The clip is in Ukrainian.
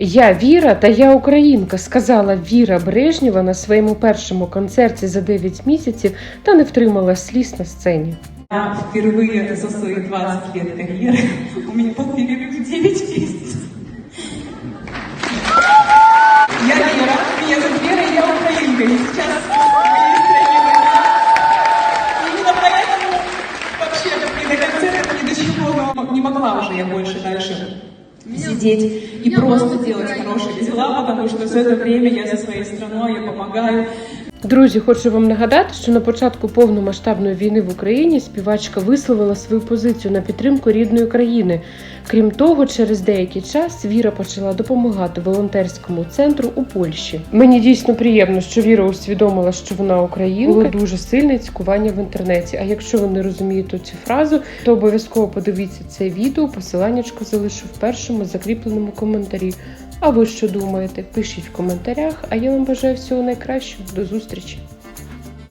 Я Віра та я українка, сказала Віра Брежнєва на своєму першому концерті за 9 місяців та не втримала сліз на сцені. Я впервые за свои 20 лет карьеры у меня был перерыв в 9 месяцев. Я Вера, меня зовут Вера, и я украинка. И сейчас в моей стране война. Именно поэтому вообще до концерта ни до чего но не могла уже я больше дальше сидеть и просто делать хорошие дела, потому что все это время я за своей страной, я помогаю. Друзі, хочу вам нагадати, що на початку повномасштабної війни в Україні співачка висловила свою позицію на підтримку рідної країни. Крім того, через деякий час Віра почала допомагати волонтерському центру у Польщі. Мені дійсно приємно, що Віра усвідомила, що вона українка. Було дуже сильне цькування в інтернеті. А якщо ви не розумієте цю фразу, то обов'язково подивіться це відео. Посиланнячко залишу в першому закріпленому коментарі. А ви що думаєте? Пишіть в коментарях. А я вам бажаю всього найкращого. До зустрічі!